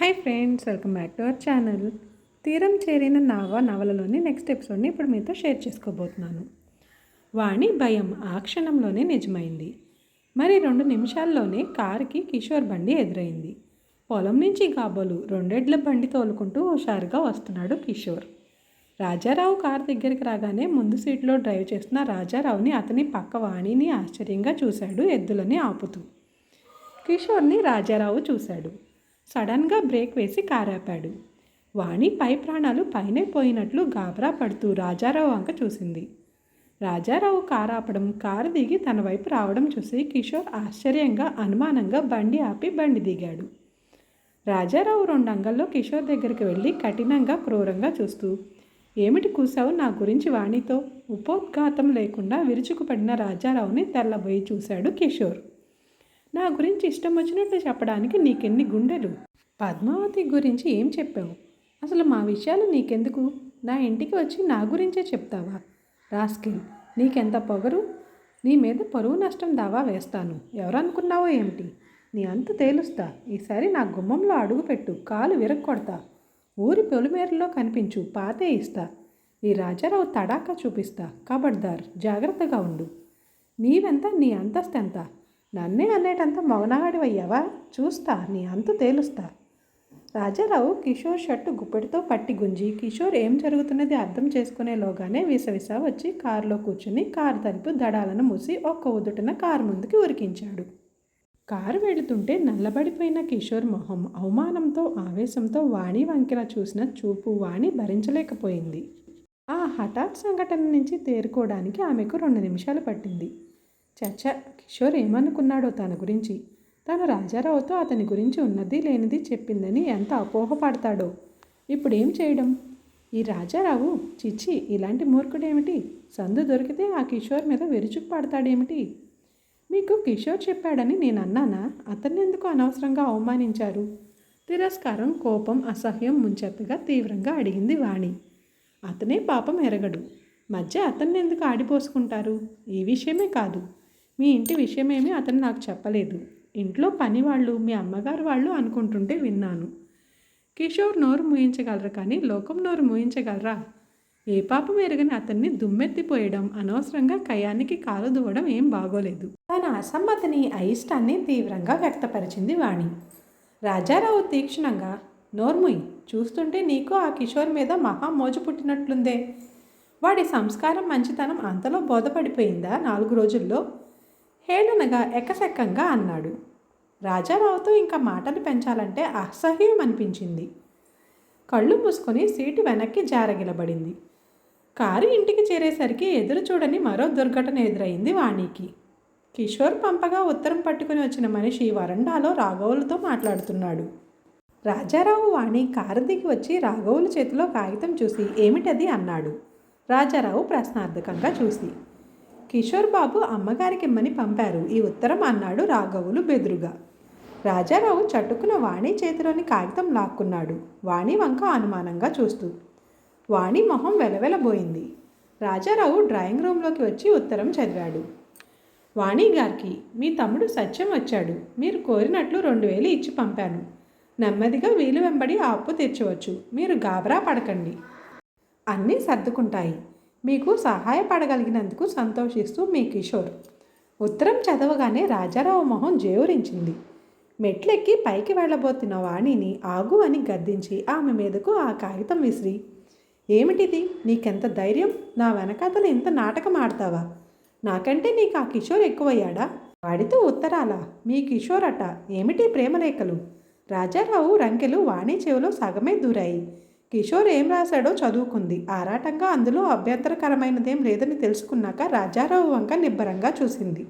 Hi friends welcome back to our channel తీరం చేరిన నావ నవలలోని నెక్స్ట్ ఎపిసోడ్ని ఇప్పుడు మీతో షేర్ చేసుకోబోతున్నాను. వాణి భయం ఆ క్షణంలోనే నిజమైంది. మరి రెండు నిమిషాల్లోనే కారుకి కిషోర్ బండి ఎదురైంది. పొలం నుంచి కాబోలు రెండెడ్ల బండి తోలుకుంటూ హుషారుగా వస్తున్నాడు కిషోర్. రాజారావు కారు దగ్గరికి రాగానే ముందు సీట్లో డ్రైవ్ చేస్తున్న రాజారావుని అతని పక్క వాణిని ఆశ్చర్యంగా చూశాడు ఎద్దులని ఆపుతూ. కిషోర్ని రాజారావు చూశాడు. సడన్గా బ్రేక్ వేసి కారాపాడు. వాణి పై ప్రాణాలు పైనే పోయినట్లు గాబరా పడుతూ రాజారావు వంక చూసింది. రాజారావు కారు ఆపడం కారు దిగి తన వైపు రావడం చూసి కిషోర్ ఆశ్చర్యంగా అనుమానంగా బండి ఆపి బండి దిగాడు. రాజారావు రెండు అంగల్లో కిషోర్ దగ్గరికి వెళ్ళి కఠినంగా క్రూరంగా చూస్తూ ఏమిటి కూసావు నా గురించి వాణితో? ఉపోద్ఘాతం లేకుండా విరుచుకుపడిన రాజారావుని తెల్లబోయి చూశాడు కిషోర్. నా గురించి ఇష్టం వచ్చినట్టు చెప్పడానికి నీకెన్ని గుండెలు? పద్మావతి గురించి ఏం చెప్పావు? అసలు మా విషయాలు నీకెందుకు? నా ఇంటికి వచ్చి నా గురించే చెప్తావా? రాస్కిన్ నీకెంత పొగరు? నీ మీద పరువు నష్టం దావా వేస్తాను. ఎవరనుకున్నావో ఏమిటి? నీ అంత తేలుస్తా. ఈసారి నా గుమ్మంలో అడుగుపెట్టు కాలు విరక్కొడతా ఊరి పొలిమేరలో కనిపించు. పాతే ఇస్తా. ఈ రాజారావు తడాకా చూపిస్తా. కబడ్దార్ జాగ్రత్తగా ఉండు. నీవెంత నీ అంతస్తెంత? నన్నే అనేటంత మౌనగాడివయ్యావా? చూస్తా నీ అంతు తేలుస్తా. రాజారావు కిషోర్ షర్టు గుప్పెడితో పట్టి గుంజి కిషోర్ ఏం జరుగుతున్నది అర్థం చేసుకునేలోగానే విసవిస వచ్చి కారులో కూర్చుని కారు తలుపు దడాలను మూసి ఒక్క ఉదుటన కారు ముందుకి ఉరికించాడు. కారు వెళుతుంటే నల్లబడిపోయిన కిషోర్ మొహం అవమానంతో ఆవేశంతో వాణి వంకెల చూసిన చూపు వాణి భరించలేకపోయింది. ఆ హఠాత్ సంఘటన నుంచి తేరుకోవడానికి ఆమెకు రెండు నిమిషాలు పట్టింది. చచ్చ కిషోర్ ఏమనుకున్నాడో తన గురించి. తను రాజారావుతో అతని గురించి ఉన్నది లేనిది చెప్పిందని ఎంత అపోహపడతాడో. ఇప్పుడేం చేయడం? ఈ రాజారావు చిచ్చి ఇలాంటి మూర్ఖుడేమిటి? సందు దొరికితే ఆ కిషోర్ మీద విరుచుకు పడతాడేమిటి? మీకు కిషోర్ చెప్పాడని నేను అన్నానా? అతన్ని ఎందుకు అనవసరంగా అవమానించారు? తిరస్కారం కోపం అసహ్యం ముంచెత్తగా తీవ్రంగా అడిగింది వాణి. అతనే పాపం ఎరగడు. మధ్య అతన్ని ఎందుకు ఆడిపోసుకుంటారు? ఈ విషయమే కాదు. మీ ఇంటి విషయమేమీ అతను నాకు చెప్పలేదు. ఇంట్లో పని వాళ్ళు మీ అమ్మగారు వాళ్ళు అనుకుంటుంటే విన్నాను. కిషోర్ నోరు మూయించగలరు కానీ లోకం నోరు మూయించగలరా? ఏ పాపం ఎరగని అతన్ని దుమ్మెత్తిపోయడం అనవసరంగా కయానికి కాలు దువ్వడం ఏం బాగోలేదు. తన అసమ్మతిని అయిష్టాన్ని తీవ్రంగా వ్యక్తపరిచింది వాణి. రాజారావు తీక్షణంగా నోర్ముయ్ చూస్తుంటే నీకు ఆ కిషోర్ మీద మహా మోజు పుట్టినట్లుందే. వాడి సంస్కారం మంచితనం అంతలో బోధపడిపోయిందా నాలుగు రోజుల్లో? హేళనగా ఎకసెక్కంగా అన్నాడు. రాజారావుతో ఇంకా మాటలు పెంచాలంటే అసహ్యం అనిపించింది. కళ్ళు మూసుకొని సీటు వెనక్కి జారగిలబడింది. కారు ఇంటికి చేరేసరికి ఎదురు చూడని మరో దుర్ఘటన ఎదురైంది వాణికి. కిషోర్ పంపగా ఉత్తరం పట్టుకుని వచ్చిన మనిషి వరండాలో రాఘవులతో మాట్లాడుతున్నాడు. రాజారావు వాణి కారు దిగి వచ్చి రాఘవుల చేతిలో కాగితం చూసి ఏమిటది? అన్నాడు. రాజారావు ప్రశ్నార్థకంగా చూసి కిషోర్ బాబు అమ్మగారికి ఇమ్మని పంపారు. ఈ ఉత్తరం అన్నాడు రాఘవులు బెదురుగా. రాజారావు చటుకున వాణి చేతిలోని కాగితం లాక్కున్నాడు. వాణి వంక అనుమానంగా చూస్తూ. వాణి మొహం వెలవెలబోయింది. రాజారావు డ్రాయింగ్ రూమ్లోకి వచ్చి ఉత్తరం చదివాడు. వాణి గారికి మీ తమ్ముడు సత్యం వచ్చాడు. మీరు కోరినట్లు రెండు వేలు ఇచ్చి పంపాను. నెమ్మదిగా వీలు వెంబడి ఆ అప్పు తెచ్చవచ్చు మీరు గాబరా పడకండి అన్నీ సర్దుకుంటాయి. మీకు సహాయపడగలిగినందుకు సంతోషిస్తూ మీ కిషోర్. ఉత్తరం చదవగానే రాజారావు మొహం జేవురించింది మెట్లెక్కి పైకి వెళ్ళబోతున్న వాణిని ఆగు అని గద్దించి ఆమె మీదకు ఆ కాగితం విసిరి ఏమిటిది? నీకెంత ధైర్యం? నా వెనకాతలు ఇంత నాటకం ఆడతావా? నాకంటే నీకు ఆ కిషోర్ ఎక్కువయ్యాడా? వాడితో ఉత్తరాలా మీ కిషోర్ అట ఏమిటి ప్రేమలేఖలు? రాజారావు రంకెలు వాణి చెవిలో సగమే దూరాయి. కిషోర్ ఏం రాశాడో చదువుకుంది. ఆరాటంగా అందులో అభ్యంతరకరమైనదేం లేదని తెలుసుకున్నాక రాజారావు వంక నిబ్బరంగా చూసింది.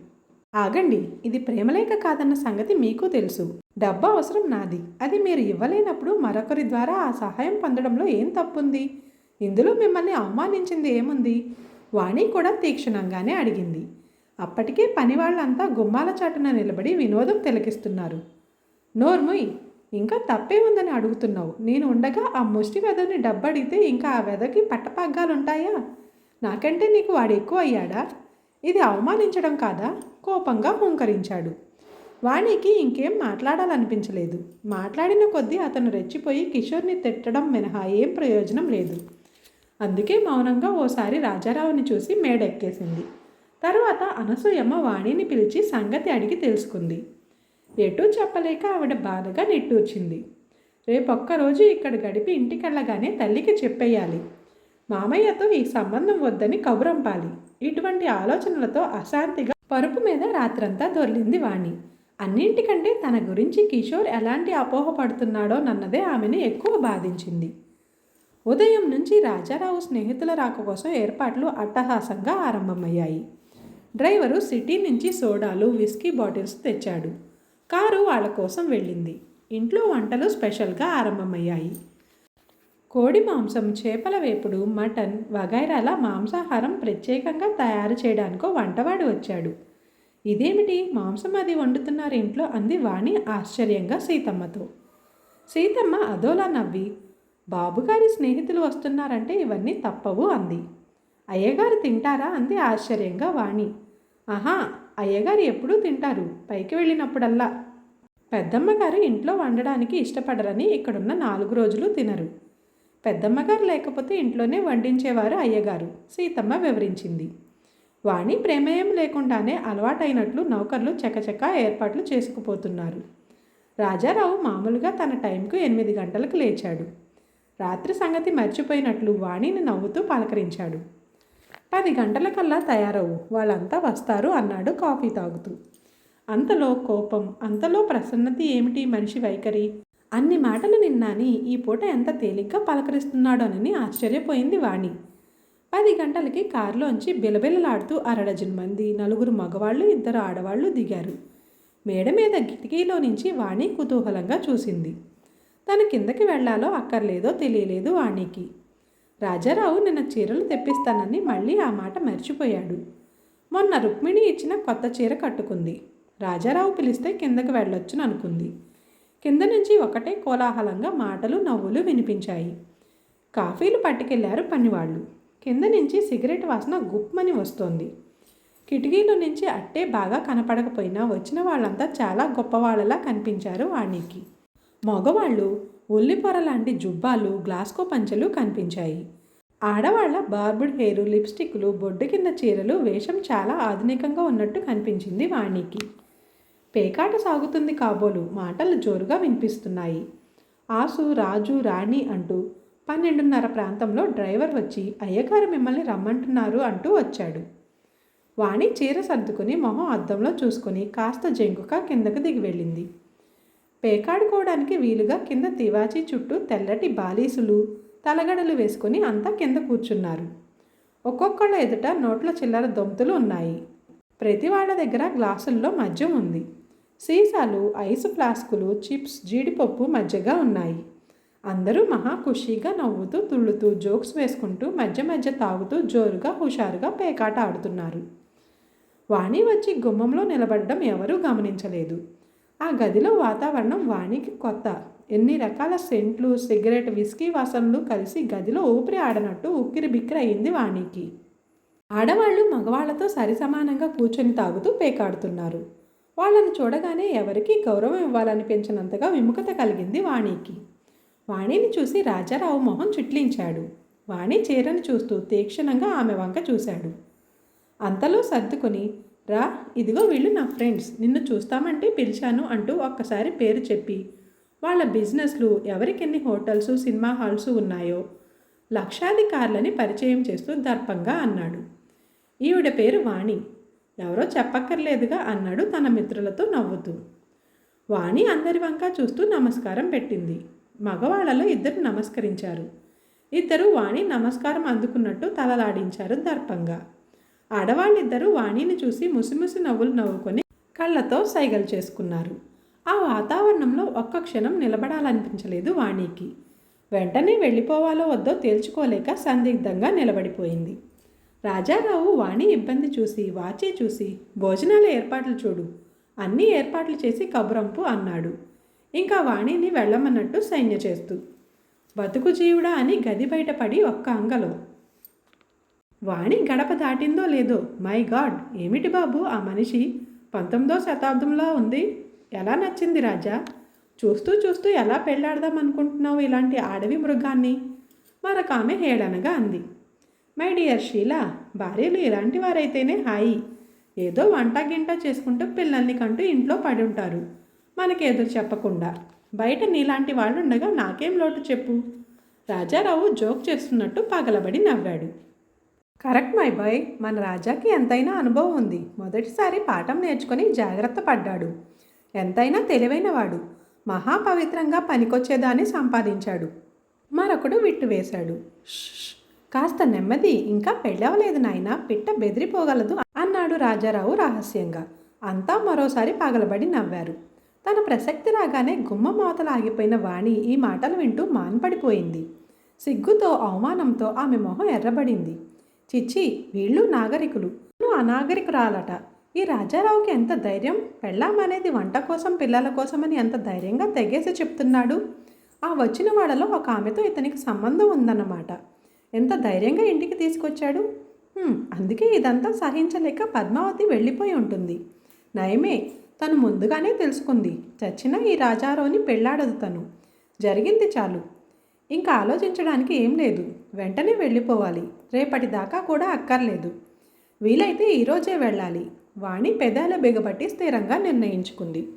ఆగండి ఇది ప్రేమలేఖ కాదన్న సంగతి మీకు తెలుసు. డబ్బు అవసరం నాది. అది మీరు ఇవ్వలేనప్పుడు మరొకరి ద్వారా ఆ సహాయం పొందడంలో ఏం తప్పుంది? ఇందులో మిమ్మల్ని అవమానించింది ఏముంది? వాణి కూడా తీక్షణంగానే అడిగింది. అప్పటికే పని వాళ్ళంతా గుమ్మాల చాటున నిలబడి వినోదం తిలకిస్తున్నారు. నోర్ముయ్ ఇంకా తప్పే ఉందని అడుగుతున్నావు? నేను ఉండగా ఆ ముష్టి వెదని డబ్బు అడిగితే ఇంకా ఆ వెదకి పట్టపగ్గాలుంటాయా? నాకంటే నీకు వాడు ఎక్కువ అయ్యాడా ఇది అవమానించడం కాదా? కోపంగా హుంకరించాడు. వాణికి ఇంకేం మాట్లాడాలనిపించలేదు. మాట్లాడిన కొద్దీ అతను రెచ్చిపోయి కిషోర్ని తిట్టడం మినహా ఏం ప్రయోజనం లేదు. అందుకే మౌనంగా ఓసారి రాజారావుని చూసి మేడెక్కేసింది. తర్వాత అనసూయమ్మ వాణిని పిలిచి సంగతి అడిగి తెలుసుకుంది. ఎటూ చెప్పలేక ఆవిడ బాధగా నిట్టూర్చింది. రేపొక్కరోజు ఇక్కడ గడిపి ఇంటికెళ్ళగానే తల్లికి చెప్పేయాలి. మామయ్యతో ఈ సంబంధం వద్దని కబురంపాలి ఇటువంటి ఆలోచనలతో అశాంతిగా పరుపు మీద రాత్రంతా దొర్లింది వాణి. అన్నింటికంటే తన గురించి కిషోర్ ఎలాంటి అపోహ పడుతున్నాడో నన్నదే ఆమెను ఎక్కువ బాధించింది. ఉదయం నుంచి రాజారావు స్నేహితుల రాక కోసం ఏర్పాట్లు అట్టహాసంగా ఆరంభమయ్యాయి. డ్రైవరు సిటీ నుంచి సోడాలు విస్కీ బాటిల్స్ తెచ్చాడు. కారు వాళ్ళ కోసం వెళ్ళింది. ఇంట్లో వంటలు స్పెషల్గా ఆరంభమయ్యాయి. కోడి మాంసం చేపల వేపుడు మటన్ వగైరాల మాంసాహారం ప్రత్యేకంగా తయారు చేయడానికో వంటవాడు వచ్చాడు. ఇదేమిటి? మాంసం అది వండుతున్నారు ఇంట్లో అంది వాణి ఆశ్చర్యంగా సీతమ్మతో. సీతమ్మ అదోలా నవ్వి బాబుగారి స్నేహితులు వస్తున్నారంటే ఇవన్నీ తప్పవు అంది. అయ్యగారు తింటారా? అంది ఆశ్చర్యంగా వాణి. ఆహా అయ్యగారు ఎప్పుడూ తింటారు. పైకి వెళ్ళినప్పుడల్లా. పెద్దమ్మగారు ఇంట్లో వండడానికి ఇష్టపడరని ఇక్కడున్న నాలుగు రోజులు తినరు. పెద్దమ్మగారు లేకపోతే ఇంట్లోనే వండించేవారు అయ్యగారు సీతమ్మ వివరించింది. వాణి ప్రమేయం లేకుండానే అలవాటైనట్లు నౌకర్లు చకచక ఏర్పాట్లు చేసుకుపోతున్నారు. రాజారావు మామూలుగా తన టైంకు ఎనిమిది గంటలకు లేచాడు. రాత్రి సంగతి మర్చిపోయినట్లు వాణిని నవ్వుతూ పలకరించాడు. పది గంటలకల్లా తయారవు వాళ్ళంతా వస్తారు అన్నాడు కాఫీ తాగుతూ. అంతలో కోపం అంతలో ప్రసన్నత ఏమిటి మనిషి వైఖరి? అన్ని మాటలు నిన్నాని ఈ పూట ఎంత తేలిగ్గా పలకరిస్తున్నాడోనని ఆశ్చర్యపోయింది వాణి. పది గంటలకి కారులోంచి బిలబిలలాడుతూ అరడజన్ మంది నలుగురు మగవాళ్ళు ఇద్దరు ఆడవాళ్ళు దిగారు. మేడ మీద కిటికీలో నుంచి వాణి కుతూహలంగా చూసింది. తను కిందకి వెళ్ళాలో అక్కర్లేదో తెలియలేదు వాణికి. రాజారావు నిన్న చీరలు తెప్పిస్తానని మళ్ళీ ఆ మాట మర్చిపోయాడు. మొన్న రుక్మిణి ఇచ్చిన కొత్త చీర కట్టుకుంది. రాజారావు పిలిస్తే కిందకు వెళ్ళొచ్చును అనుకుంది. కింద నుంచి ఒకటే కోలాహలంగా మాటలు నవ్వులు వినిపించాయి. కాఫీలు పట్టుకెళ్ళారు పనివాళ్ళు. కింద నుంచి సిగరెట్ వాసన గుప్మని వస్తోంది. కిటికీలో నుంచి అట్టే బాగా కనపడకపోయినా వచ్చిన వాళ్ళంతా చాలా గొప్పవాళ్ళలా కనిపించారు వాణికి. మగవాళ్ళు ఉల్లిపొర లాంటి జుబ్బాలు గ్లాస్కో పంచెలు కనిపించాయి. ఆడవాళ్ళ బార్బుడ్ హెయిర్ లిప్స్టిక్లు బొడ్డు కింద చీరలు వేషం చాలా ఆధునికంగా ఉన్నట్టు కనిపించింది వాణికి. పేకాట సాగుతుంది కాబోలు మాటలు జోరుగా వినిపిస్తున్నాయి. ఆసు రాజు రాణి అంటూ పన్నెండున్నర ప్రాంతంలో డ్రైవర్ వచ్చి అయ్యగారు మిమ్మల్ని రమ్మంటున్నారు అంటూ వచ్చాడు. వాణి చీర సర్దుకుని మొహం అద్దంలో చూసుకుని కాస్త జంకుగా కిందకు దిగి వెళ్ళింది. పేకాడుకోవడానికి వీలుగా కింద తివాచీ చుట్టూ తెల్లటి బాలీసులు తలగడలు వేసుకుని అంతా కింద కూర్చున్నారు. ఒక్కొక్కళ్ళ ఎదుట నోట్ల చిల్లర దొంతులు ఉన్నాయి. ప్రతి వాళ్ళ దగ్గర గ్లాసుల్లో మద్యం ఉంది. సీసాలు ఐస్ ఫ్లాస్కులు చిప్స్ జీడిపప్పు మధ్యగా ఉన్నాయి. అందరూ మహా ఖుషీగా నవ్వుతూ తుళ్ళుతూ జోక్స్ వేసుకుంటూ మధ్య మధ్య తాగుతూ జోరుగా హుషారుగా పేకాట ఆడుతున్నారు. వాణి వచ్చి గుమ్మంలో నిలబడడం ఎవరూ గమనించలేదు. ఆ గదిలో వాతావరణం వాణికి కొత్త. ఎన్ని రకాల సెంట్లు సిగరెట్ విస్కీ వాసనలు కలిసి గదిలో ఊపిరి ఆడనట్టు ఉక్కిరి బిక్కిరి అయింది వాణికి. ఆడవాళ్ళు మగవాళ్ళతో సరిసమానంగా కూర్చొని తాగుతూ పేకాడుతున్నారు. వాళ్ళని చూడగానే ఎవరికి గౌరవం ఇవ్వాలనిపించినంతగా విముఖత కలిగింది వాణికి. వాణిని చూసి రాజారావు మొహం చుట్లించాడు. వాణి చీరను చూస్తూ తీక్షణంగా ఆమె వంక చూశాడు. అంతలో సర్దుకొని రా ఇదిగో వీళ్ళు నా ఫ్రెండ్స్. నిన్ను చూస్తామంటే పిలిచాను అంటూ ఒక్కసారి పేరు చెప్పి వాళ్ళ బిజినెస్లు ఎవరికెన్ని హోటల్స్ సినిమా హాల్స్ ఉన్నాయో లక్షాధికారులని పరిచయం చేస్తూ దర్పంగా అన్నాడు. ఈవిడ పేరు వాణి. ఎవరో చెప్పక్కర్లేదుగా అన్నాడు తన మిత్రులతో నవ్వుతూ. వాణి అందరి వంక చూస్తూ నమస్కారం పెట్టింది. మగవాళ్ళలో ఇద్దరు నమస్కరించారు. ఇద్దరు వాణి నమస్కారం అందుకున్నట్టు తలలాడించారు దర్పంగా. ఆడవాళ్ళిద్దరూ వాణిని చూసి ముసిముసి నవ్వులు నవ్వుకొని కళ్ళతో సైగలు చేసుకున్నారు. ఆ వాతావరణంలో ఒక్క క్షణం నిలబడాలనిపించలేదు వాణికి. వెంటనే వెళ్ళిపోవాలో వద్దో తేల్చుకోలేక సందిగ్ధంగా నిలబడిపోయింది. రాజారావు వాణి ఇబ్బంది చూసి వాచి చూసి భోజనాల ఏర్పాట్లు చూడు అన్నీ ఏర్పాట్లు చేసి కబురంపు అన్నాడు. ఇంకా వాణిని వెళ్ళమన్నట్టు సైన్య చేస్తూ బతుకు జీవుడా అని గది బయటపడి ఒక్క అంగలో వాణి గడప దాటిందో లేదో? My god! ఏమిటి బాబు? ఆ మనిషి పంతొమ్మిదో శతాబ్దంలో ఉంది. ఎలా నచ్చింది రాజా? చూస్తూ చూస్తూ ఎలా పెళ్ళాడదాం అనుకుంటున్నావు ఇలాంటి అడవి మృగాన్ని? మరొక ఆమె హేళనగా అంది. మై డియర్ షీలా భార్యలు ఇలాంటి వారైతేనే హాయి. ఏదో వంట గింట చేసుకుంటూ పిల్లల్ని కంటూ ఇంట్లో పడి ఉంటారు. మనకేదో చెప్పకుండా. బయట నీలాంటి వాళ్ళు ఉండగా నాకేం లోటు చెప్పు? రాజారావు జోక్ చేస్తున్నట్టు పగలబడి నవ్వాడు. Correct my boy. మన రాజాకి ఎంతైనా అనుభవం ఉంది. మొదటిసారి పాఠం నేర్చుకొని జాగ్రత్త పడ్డాడు. ఎంతైనా తెలివైనవాడు. మహాపవిత్రంగా పనికొచ్చేదాన్ని సంపాదించాడు. మరొకడు విట్టు వేశాడు. కాస్త నెమ్మది. ఇంకా పెళ్ళవలేదు నాయనా. పిట్ట బెదిరిపోగలదు అన్నాడు రాజారావు రహస్యంగా. అంతా మరోసారి పగలబడి నవ్వారు. తన ప్రసక్తి రాగానే గుమ్మ మోతలు ఆగిపోయిన వాణి ఈ మాటలు వింటూ మాన్పడిపోయింది. సిగ్గుతో అవమానంతో ఆమె మొహం ఎర్రబడింది. చిచ్చి వీళ్ళు నాగరికులు. నువ్వు అనాగరికురాలట. ఈ రాజారావుకి ఎంత ధైర్యం? పెళ్ళామనేది వంట కోసం పిల్లల కోసమని ఎంత ధైర్యంగా తెగేసి చెప్తున్నాడు? ఆ వచ్చిన వాళ్ళలో ఒక ఆమెతో ఇతనికి సంబంధం ఉందన్నమాట. ఎంత ధైర్యంగా ఇంటికి తీసుకొచ్చాడు? అందుకే ఇదంతా సహించలేక పద్మావతి వెళ్ళిపోయి ఉంటుంది. నయమే తను ముందుగానే తెలుసుకుంది. చచ్చిన ఈ రాజారావుని పెళ్ళాడదు తను. జరిగింది చాలు. ఇంకా ఆలోచించడానికి ఏం లేదు. వెంటనే వెళ్ళిపోవాలి. రేపటి దాకా కూడా అక్కర్లేదు. వీలైతే ఈరోజే వెళ్ళాలి. వాణి పెదాల బిగబట్టి స్థిరంగా నిర్ణయించుకుంది.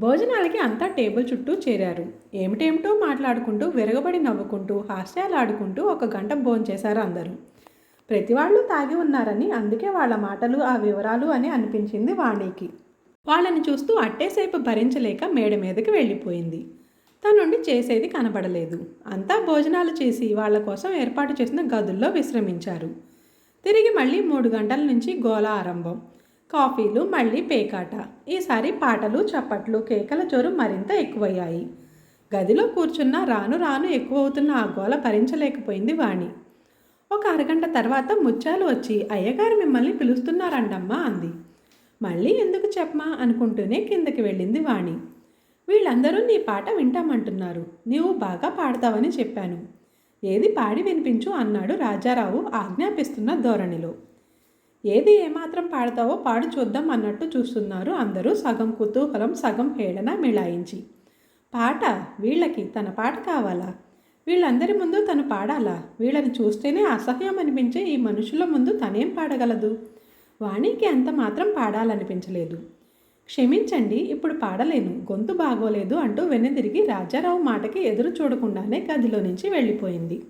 భోజనాలకి అంతా టేబుల్ చుట్టూ చేరారు. ఏమిటేమిటో మాట్లాడుకుంటూ విరగబడి నవ్వుకుంటూ హాస్యాలు ఆడుకుంటూ ఒక గంట భోంచేశారు అందరూ. ప్రతి వాళ్ళు తాగి ఉన్నారని అందుకే వాళ్ళ మాటలు ఆ వివరాలు అని అనిపించింది వాణికి. వాళ్ళని చూస్తూ అట్టేసేపు భరించలేక మేడ మీదకి వెళ్ళిపోయింది. తనుండి చేసేది కనబడలేదు. అంతా భోజనాలు చేసి వాళ్ళ కోసం ఏర్పాటు చేసిన గదుల్లో విశ్రమించారు. తిరిగి మళ్ళీ మూడు గంటల నుంచి గోల ఆరంభం. కాఫీలు మళ్ళీ పేకాట. ఈసారి పాటలు చప్పట్లు కేకల జోరు మరింత ఎక్కువయ్యాయి. గదిలో కూర్చున్న రాను రాను ఎక్కువవుతున్న ఆ గోల భరించలేకపోయింది వాణి. ఒక అరగంట తర్వాత ముత్యాలు వచ్చి అయ్యగారు మిమ్మల్ని పిలుస్తున్నారండమ్మా అంది. మళ్ళీ ఎందుకు చెప్పమా అనుకుంటూనే కిందకి వెళ్ళింది వాణి. వీళ్ళందరూ నీ పాట వింటామంటున్నారు. నీవు బాగా పాడతావని చెప్పాను. ఏది పాడి వినిపించు అన్నాడు రాజారావు ఆజ్ఞాపిస్తున్న ధోరణిలో. ఏది ఏమాత్రం పాడతావో పాడు చూద్దాం అన్నట్టు చూస్తున్నారు అందరూ సగం కుతూహలం సగం హేళన మిళాయించి పాట వీళ్ళకి తన పాట కావాలా? వీళ్ళందరి ముందు తను పాడాలా? వీళ్ళని చూస్తేనే అసహ్యం అనిపించే ఈ మనుషుల ముందు తనేం పాడగలదు? వాణికి అంత మాత్రం పాడాలనిపించలేదు. క్షమించండి ఇప్పుడు పాడలేను గొంతు బాగోలేదు అంటూ వెనుదిరిగి రాజారావు మాటకి ఎదురు చూడకుండానే గదిలో నుంచి వెళ్ళిపోయింది.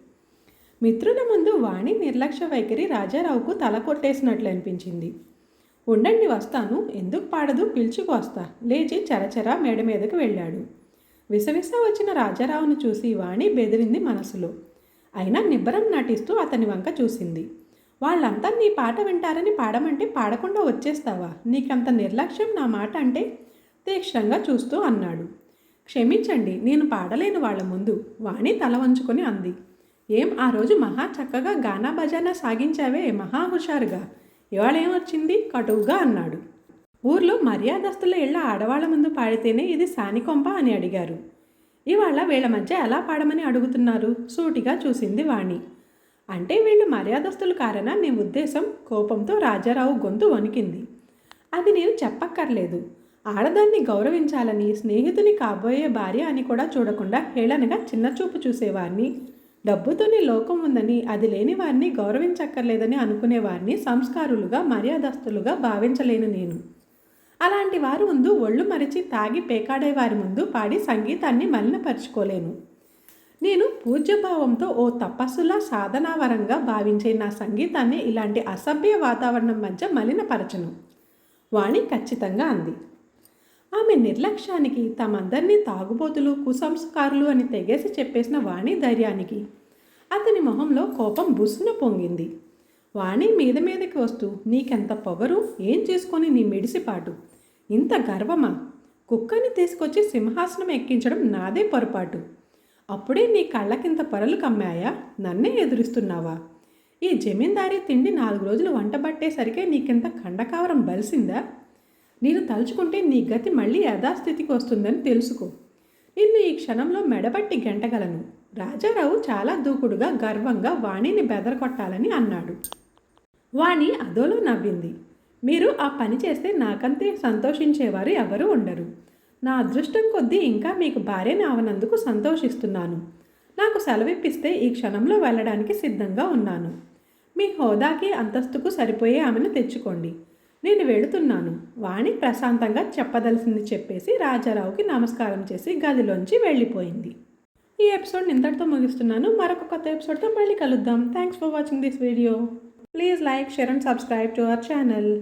మిత్రుల ముందు వాణి నిర్లక్ష్య వైఖరి రాజారావుకు తల కొట్టేసినట్లు అనిపించింది. ఉండండి వస్తాను ఎందుకు పాడదు పిలుచుకు వస్తా లేచి చరచరా మేడ మీదకు వెళ్ళాడు. విసవిస వచ్చిన రాజారావును చూసి వాణి బెదిరింది మనసులో. అయినా నిబ్బరం నటిస్తూ అతని వంక చూసింది. వాళ్ళంతా నీ పాట వింటారని పాడమంటే పాడకుండా వచ్చేస్తావా? నీకంత నిర్లక్ష్యం నా మాట అంటే? తీక్షణంగా చూస్తూ అన్నాడు. క్షమించండి నేను పాడలేను వాళ్ళ ముందు వాణి తల వంచుకొని అంది. ఏం ఆ రోజు మహా చక్కగా గానా బజానా సాగించావే మహా హుషారుగా. ఇవాళేమొచ్చింది కటువుగా అన్నాడు. ఊర్లో మర్యాదస్తుల ఇళ్ళ ఆడవాళ్ళ ముందు పాడితేనే ఇది సానికొంప అని అడిగారు. ఇవాళ వీళ్ళ మధ్య ఎలా పాడమని అడుగుతున్నారు? సూటిగా చూసింది వాణి. అంటే వీళ్ళు మర్యాదస్తులు కారనా నీ ఉద్దేశం కోపంతో రాజారావు గొంతు వణికింది. అది నేను చెప్పక్కర్లేదు. ఆడదాన్ని గౌరవించాలని స్నేహితుని కాబోయే భార్య అని కూడా చూడకుండా హేళనగా చిన్నచూపు చూసేవారిని డబ్బుతోనే లోకం ఉందని అది లేని వారిని గౌరవించక్కర్లేదని అనుకునేవారిని సంస్కారులుగా మర్యాదస్తులుగా భావించలేను నేను. అలాంటి వారు ముందు ఒళ్ళు మరిచి తాగి పేకాడే వారి ముందు పాడి సంగీతాన్ని మలినపరుచుకోలేను. నేను పూజ్యభావంతో ఓ తపస్సులా సాధనావరంగా భావించే నా సంగీతాన్ని ఇలాంటి అసభ్య వాతావరణం మధ్య మలినపరచను. వాణి ఖచ్చితంగా అంది. ఆమె నిర్లక్ష్యానికి తమందరినీ తాగుబోతులు కుసంస్కారులు అని తెగేసి చెప్పేసిన వాణి ధైర్యానికి అతని మొహంలో కోపం బుస్సున పొంగింది. వాణి మీద మీదకి వస్తూ నీకెంత పొగరు? ఏం చేసుకొని నీ మిడిసిపాటు? ఇంత గర్వమా? కుక్కని తీసుకొచ్చి సింహాసనం ఎక్కించడం నాదే పొరపాటు. అప్పుడే నీ కళ్ళకింత పొరలు కమ్మాయా? నన్నే ఎదురిస్తున్నావా? ఈ జమీందారీ తిండి నాలుగు రోజులు వంట పట్టేసరికే నీకింత కండకావరం బలిసిందా? నేను తలుచుకుంటే నీ గతి మళ్ళీ యథాస్థితికి వస్తుందని తెలుసుకో. నిన్ను ఈ క్షణంలో మెడబట్టి గెంటగలను. రాజారావు చాలా దూకుడుగా గర్వంగా వాణిని బెదరకొట్టాలని అన్నాడు. వాణి అదోలో నవ్వింది. మీరు ఆ పని చేస్తే నాకంతే సంతోషించేవారు ఎవరూ ఉండరు. నా అదృష్టం కొద్దీ ఇంకా మీకు భార్యని అవనందుకు సంతోషిస్తున్నాను. నాకు సెలవిప్పిస్తే ఈ క్షణంలో వెళ్ళడానికి సిద్ధంగా ఉన్నాను. మీ హోదాకి అంతస్తుకు సరిపోయే ఆమెను తెచ్చుకోండి. నేను వెళుతున్నాను. వాణి ప్రశాంతంగా చెప్పదలసింది చెప్పేసి రాజారావుకి నమస్కారం చేసి గదిలోంచి వెళ్ళిపోయింది. ఈ ఎపిసోడ్ ఇంతటితో ముగిస్తున్నాను. మరొక కొత్త ఎపిసోడ్తో మళ్ళీ కలుద్దాం. Thanks for watching this video please like share and subscribe to our channel